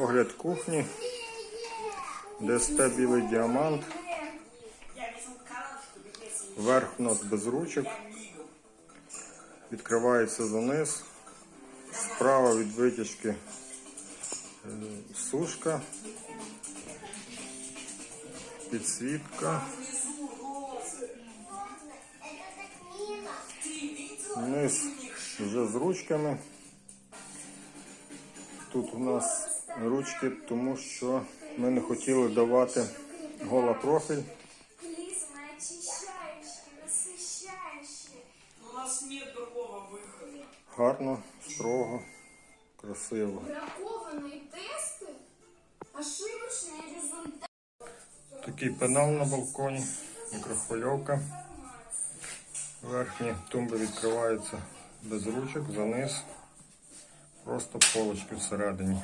Огляд кухні. ДСП білий діамант. Верх у нас без ручок. Відкривається заниз. Справа від витяжки е, сушка. Підсвітка. Низ вже з ручками Тут у нас ручки, тому що ми не хотіли давати гола профіль. Клизма очищающий, насыщающий. У нас нет другого выхода. Гарно, строго, красиво. Бракованные тесты, ошибочный результат. Такий пенал на балконі, мікрохвильовка. Верхні тумби відкриваються без ручок, заниз. Просто полочки всередині.